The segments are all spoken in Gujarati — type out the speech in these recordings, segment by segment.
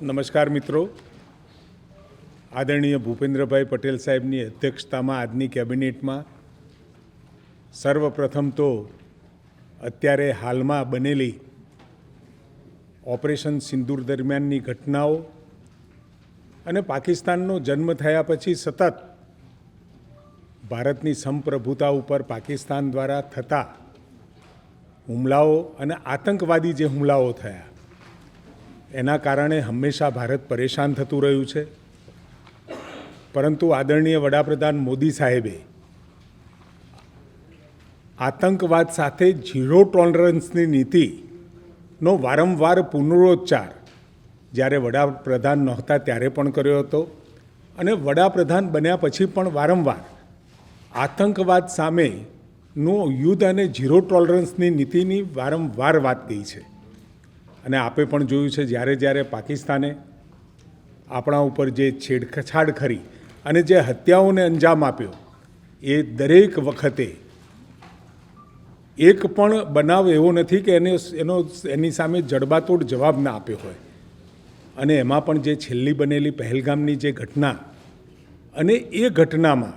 નમસ્કાર મિત્રો. આદરણીય ભૂપેન્દ્રભાઈ પટેલ સાહેબની અધ્યક્ષતામાં આજની કેબિનેટમાં સર્વપ્રથમ તો અત્યારે હાલમાં બનેલી ઓપરેશન સિંદૂર દરમિયાનની ઘટનાઓ અને પાકિસ્તાનનો જન્મ થયા પછી સતત ભારતની સંપ્રભુતા ઉપર પાકિસ્તાન દ્વારા થતા હુમલાઓ અને આતંકવાદી જે હુમલાઓ થયા એના કારણે હંમેશા ભારત પરેશાન થતું રહ્યું છે. પરંતુ આદરણીય વડાપ્રધાન મોદી સાહેબે આતંકવાદ સાથે ઝીરો ટોલરન્સની નીતિનો વારંવાર પુનરોચ્ચાર જ્યારે વડાપ્રધાન નહોતા ત્યારે પણ કર્યો હતો અને વડાપ્રધાન બન્યા પછી પણ વારંવાર આતંકવાદ સામેનું યુદ્ધ અને ઝીરો ટોલરન્સની નીતિની વારંવાર વાત કહી છે. અને આપે પણ જોયું છે જ્યારે જ્યારે પાકિસ્તાને આપણા ઉપર જે છેડછાડ ખરી અને જે હત્યાઓને અંજામ આપ્યો, એ દરેક વખતે એક પણ બનાવ એવો નથી કે એને એનો એની સામે જડબાતોડ જવાબ ના આપ્યો હોય. અને એમાં પણ જે છેલ્લી બનેલી પહેલગામની જે ઘટના અને એ ઘટનામાં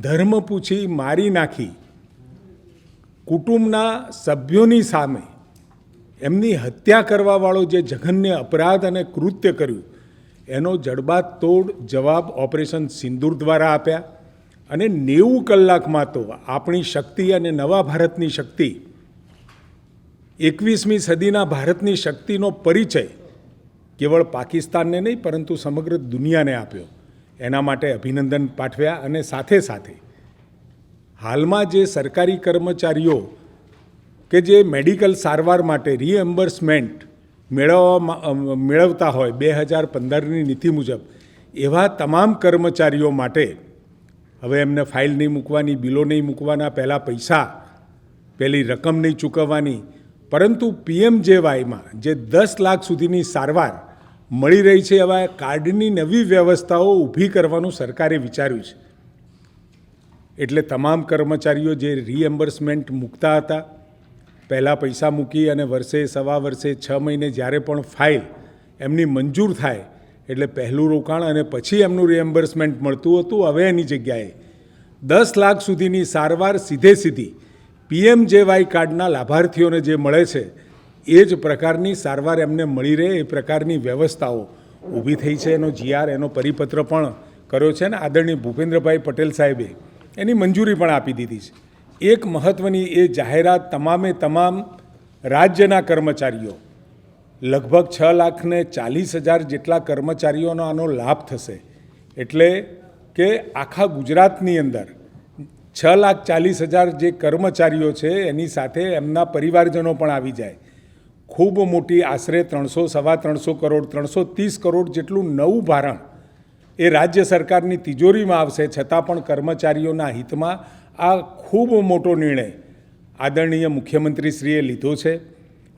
ધર્મ પૂછી મારી નાખી, કુટુંબના સભ્યોની સામે એમની હત્યા કરવાવાળો જે જઘન્ય અપરાધ અને કૃત્ય કર્યું, એનો જડબાત તોડ જવાબ ઓપરેશન સિંદૂર દ્વારા આપ્યા અને નેવું કલાકમાં તો આપણી શક્તિ અને નવા ભારતની શક્તિ, એકવીસમી સદીના ભારતની શક્તિનો પરિચય કેવળ પાકિસ્તાનને નહીં, પરંતુ સમગ્ર દુનિયાને આપ્યો. એના માટે અભિનંદન પાઠવ્યા અને સાથે સાથે હાલમાં જે સરકારી કર્મચારીઓ કે જે મેડિકલ સારવાર માટે રીએમ્બર્સમેન્ટ મેળવવા મેળવતા હોય બે હજાર પંદરની નીતિ મુજબ, એવા તમામ કર્મચારીઓ માટે હવે એમને ફાઇલ નહીં મૂકવાની, બિલો નહીં મૂકવાના, પહેલાં પૈસા પહેલી રકમ નહીં ચૂકવવાની, પરંતુ પીએમજેવાયમાં જે દસ લાખ સુધીની સારવાર મળી રહી છે, એવા કાર્ડની નવી વ્યવસ્થાઓ ઊભી કરવાનું સરકારે વિચાર્યું છે. એટલે તમામ કર્મચારીઓ જે રીએમ્બર્સમેન્ટ મૂકતા હતા પહેલાં પૈસા મૂકી અને વર્ષે સવા વર્ષે છ મહિને જ્યારે પણ ફાઇલ એમની મંજૂર થાય એટલે પહેલું રોકાણ અને પછી એમનું રિએમ્બર્સમેન્ટ મળતું હતું, હવે એની જગ્યાએ દસ લાખ સુધીની સારવાર સીધે સીધી પીએમજેવાય કાર્ડના લાભાર્થીઓને જે મળે છે, એ જ પ્રકારની સારવાર એમને મળી રહે, એ પ્રકારની વ્યવસ્થાઓ ઊભી થઈ છે. એનો જીઆર એનો પરિપત્ર પણ કર્યો છે ને આદરણીય ભૂપેન્દ્રભાઈ પટેલ સાહેબે એની મંજૂરી પણ આપી દીધી છે. એક મહત્ત્વની એ જાહેરાત તમામે તમામ રાજ્યના કર્મચારીઓ, લગભગ છ લાખને ચાલીસ હજાર જેટલા કર્મચારીઓનો આનો લાભ થશે. એટલે કે આખા ગુજરાતની અંદર છ લાખ ચાલીસ હજાર જે કર્મચારીઓ છે, એની સાથે એમના પરિવારજનો પણ આવી જાય. ખૂબ મોટી આશરે ત્રણસો, સવા ત્રણસો કરોડ, ત્રણસો ત્રીસ કરોડ જેટલું નવું ભારણ એ રાજ્ય સરકારની તિજોરીમાં આવશે. છતાં પણ કર્મચારીઓના હિતમાં આ ખૂબ મોટો નિર્ણય આદરણીય મુખ્યમંત્રીશ્રીએ લીધો છે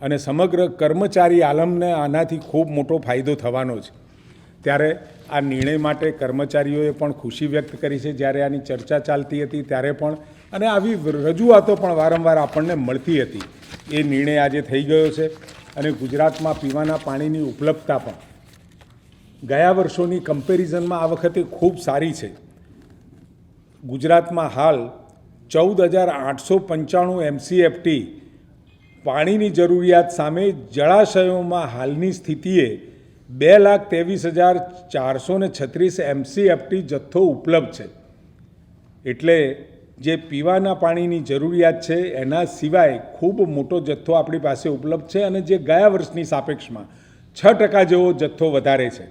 અને સમગ્ર કર્મચારી આલમને આનાથી ખૂબ મોટો ફાયદો થવાનો છે. ત્યારે આ નિર્ણય માટે કર્મચારીઓએ પણ ખુશી વ્યક્ત કરી છે. જ્યારે આની ચર્ચા ચાલતી હતી ત્યારે પણ અને આવી રજૂઆતો પણ વારંવાર આપણને મળતી હતી. એ નિર્ણય આજે થઈ ગયો છે અને ગુજરાતમાં પીવાના પાણીની ઉપલબ્ધતા પણ. ગયા વર્ષોની કમ્પેરિઝનમાં આ વખતે ખૂબ સારી છે. ગુજરાતમાં હાલ ચૌદ હજાર આઠસો પંચાણું એમસીએફટી પાણીની જરૂરિયાત સામે જળાશયોમાં હાલની સ્થિતિએ બે લાખ ત્રેવીસ હજાર ચારસો ને છત્રીસ એમસીએફટી જથ્થો ઉપલબ્ધ છે. એટલે જે પીવાના પાણીની જરૂરિયાત છે, એના સિવાય ખૂબ મોટો જથ્થો આપણી પાસે ઉપલબ્ધ છે અને જે ગયા વર્ષની સાપેક્ષમાં છ ટકા જેવો જથ્થો વધારે છે.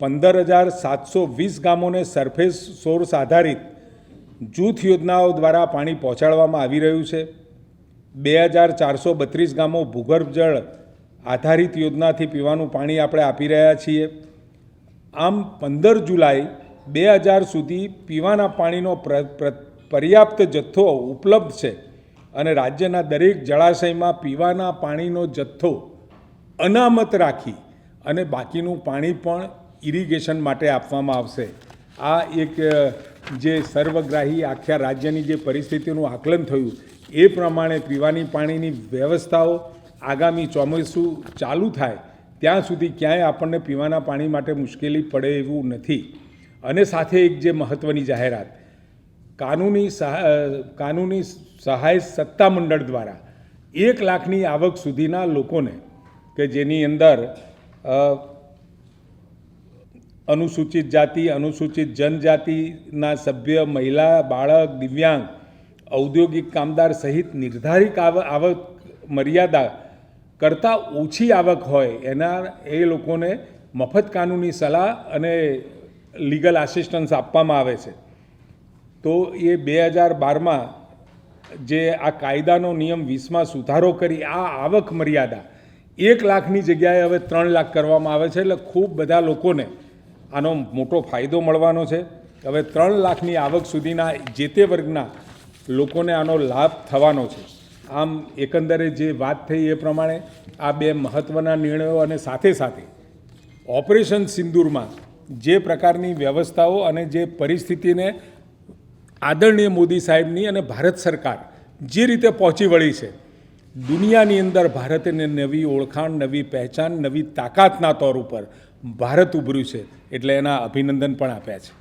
પંદર હજાર સાતસો વીસ ગામોને સરફેસ સોર્સ આધારિત જૂથ યોજનાઓ દ્વારા પાણી પહોંચાડવામાં આવી રહ્યું છે. બે હજાર ચારસો બત્રીસ ગામો ભૂગર્ભ જળ આધારિત યોજનાથી પીવાનું પાણી આપણે આપી રહ્યા છીએ. આમ પંદર જુલાઈ બે હજાર સુધી પીવાના પાણીનો પર્યાપ્ત જથ્થો ઉપલબ્ધ છે અને રાજ્યના દરેક જળાશયમાં પીવાના પાણીનો જથ્થો અનામત રાખી અને બાકીનું પાણી પણ ઇરિગેશન માટે આપવામાં આવશે. આ એક જે સર્વગ્રાહી આખા રાજ્યની જે પરિસ્થિતિનું આકલન થયું, એ પ્રમાણે પીવાની પાણીની વ્યવસ્થાઓ આગામી ચોમાસું ચાલુ થાય, ત્યાં સુધી ક્યાંય આપણને પીવાના પાણી માટે મુશ્કેલી પડે એવું નથી. અને સાથે એક જે મહત્ત્વની જાહેરાત, કાનૂની કાનૂની સહાય સત્તામંડળ દ્વારા એક લાખની આવક સુધીના લોકોને, કે જેની અંદર અનુસૂચિત જાતિ, અનુસૂચિત જનજાતિના સભ્ય, મહિલા, બાળક, દિવ્યાંગ, ઔદ્યોગિક કામદાર સહિત નિર્ધારિત આવ- આવક મર્યાદા કરતાં ઓછી આવક હોય, એના, એ લોકોને મફત કાનૂની સલાહ અને લીગલ આસિસ્ટન્સ આપવામાં આવે છે. તો એ બે હજાર બારમાં જે આ કાયદાનો નિયમ વીસમાં સુધારો કરી, આ આવક મર્યાદા એક લાખની જગ્યાએ હવે ત્રણ લાખ કરવામાં આવે છે, એટલે ખૂબ બધા લોકોને આનો મોટો ફાયદો મળવાનો છે. હવે ત્રણ લાખની આવક સુધીના જે તે વર્ગના લોકોને આનો લાભ થવાનો છે. આમ એકંદરે જે વાત થઈ એ પ્રમાણે આ બે મહત્ત્વના નિર્ણયો અને સાથે સાથે ઓપરેશન સિંદૂરમાં જે પ્રકારની વ્યવસ્થાઓ અને જે પરિસ્થિતિને આદરણીય મોદી સાહેબની અને ભારત સરકાર જે રીતે પહોંચી વળી છે, દુનિયાની અંદર ભારતને નવી ઓળખાણ, નવી પહેચાન, નવી તાકાતના તોર ઉપર ભારત ઉભર્યું છે એટલે એના અભિનંદન પણ આપ્યા છે.